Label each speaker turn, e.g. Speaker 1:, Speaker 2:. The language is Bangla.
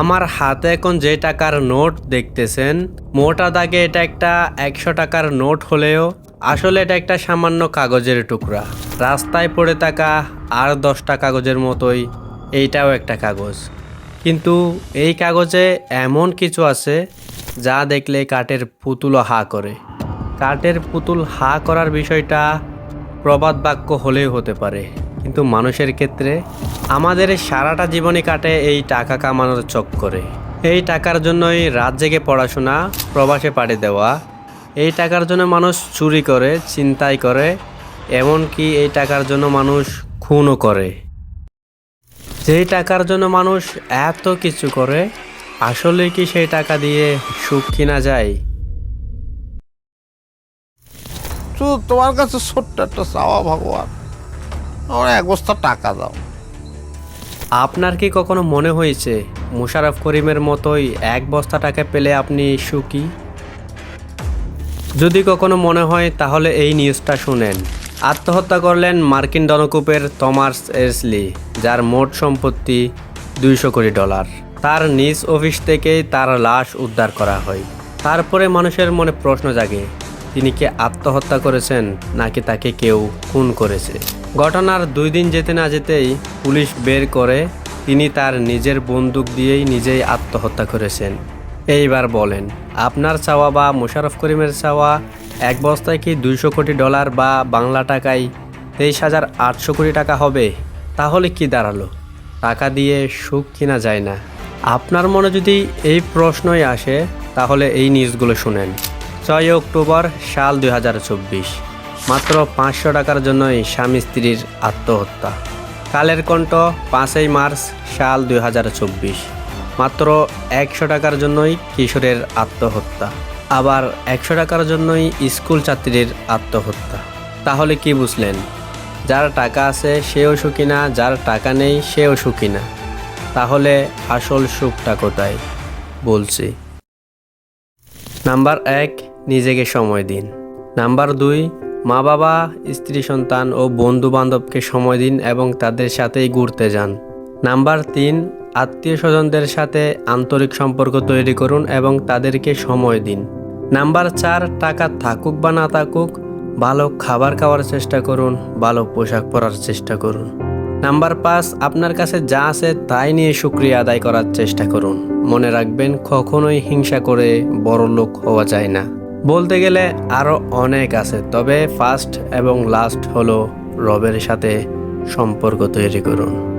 Speaker 1: আমার হাতে এখন যে টাকার নোট দেখতেছেন, মোটা দাগে এটা একটা একশো টাকার নোট হলেও আসলে এটা একটা সামান্য কাগজের টুকরা। রাস্তায় পড়ে থাকা আর দশটা কাগজের মতোই এইটাও একটা কাগজ। কিন্তু এই কাগজে এমন কিছু আছে যা দেখলে কাঠের পুতুলও হা করে। কাঠের পুতুল হা করার বিষয়টা প্রবাদ বাক্য হলেও হতে পারে। কিন্তু মানুষের ক্ষেত্রে আমাদের সারাটা জীবনই কাটে এই টাকা কামানোর চক্করে। এই টাকার জন্যই রাত জেগে পড়াশোনা, প্রবাসে পাড়ি দেওয়া, এই টাকার জন্য মানুষ চুরি করে চিন্তাই করে, এমনকি এই টাকার জন্য মানুষ খুনও করে। যেই টাকার জন্য মানুষ এত কিছু করে, আসলে কি সেই টাকা দিয়ে সুখ কিনা যায়?
Speaker 2: তোমার কাছে ছোট্ট একটা চাওয়া ভগবান আমার এক বস্তা টাকা দাও।
Speaker 1: আপনার কি কখনো মনে হয়েছে মুশারফ করিমের মতোই এক বস্তা টাকা পেলে আপনি সুখী? যদি কখনো মনে হয়, তাহলে এই নিউজটা শুনেন। আত্মহত্যা করলেন মার্কিন ডনকুপের থমাস এসলি, যার মোট সম্পত্তি দুইশো কোটি ডলার। তার নিজ অফিস থেকেই তার লাশ উদ্ধার করা হয়। তারপরে মানুষের মনে প্রশ্ন জাগে, তিনি কি আত্মহত্যা করেছেন, নাকি তাকে কেউ খুন করেছে? ঘটনার দুই দিন যেতে না যেতেই পুলিশ বের করে তিনি তার নিজের বন্দুক দিয়েই নিজেই আত্মহত্যা করেছেন। এইবার বলেন, আপনার চাওয়া বা মুশারফ করিমের চাওয়া এক বস্তায় কি দুইশো কোটি ডলার বা বাংলা টাকায় তেইশ হাজার আটশো কোটি টাকা হবে? তাহলে কি দাঁড়াল? টাকা দিয়ে সুখ কিনা যায় না? আপনার মনে যদি এই প্রশ্নই আসে, তাহলে এই নিউজগুলো শুনেন। ছয় অক্টোবর সাল দু হাজার চব্বিশ। মাত্র পাঁচশো টাকার জন্যই স্বামী স্ত্রীর আত্মহত্যা। কালের কণ্ঠ পাঁচই মার্চ সাল দুই হাজার চব্বিশ। মাত্র একশো টাকার জন্যই কিশোরের আত্মহত্যা। আবার একশো টাকার জন্যই স্কুল ছাত্রীর আত্মহত্যা। তাহলে কি বুঝলেন? যার টাকা আছে সেও সুখী না, যার টাকা নেই সেও সুখী না। তাহলে আসল সুখটা কোথায়? বলছি। নাম্বার এক, নিজেকে সময় দিন। নাম্বার দুই মা বাবা স্ত্রী সন্তান ও বন্ধু বান্ধবকে সময় দিন এবং তাদের সাথেই ঘুরতে যান। নাম্বার তিন আত্মীয় স্বজনদের সাথে আন্তরিক সম্পর্ক তৈরি করুন এবং তাদেরকে সময় দিন। নাম্বার চার, টাকা থাকুক বা না থাকুক, ভালো খাবার খাওয়ার চেষ্টা করুন, ভালো পোশাক পরার চেষ্টা করুন। নাম্বার পাঁচ, আপনার কাছে যা আছে তাই নিয়ে সুক্রিয়া আদায় করার চেষ্টা করুন। মনে রাখবেন, কখনোই হিংসা করে বড় লোক হওয়া যায় না। বলতে গেলে আরও অনেক আছে, তবে ফার্স্ট এবং লাস্ট হলো রবের সাথে সম্পর্ক তৈরি করুন।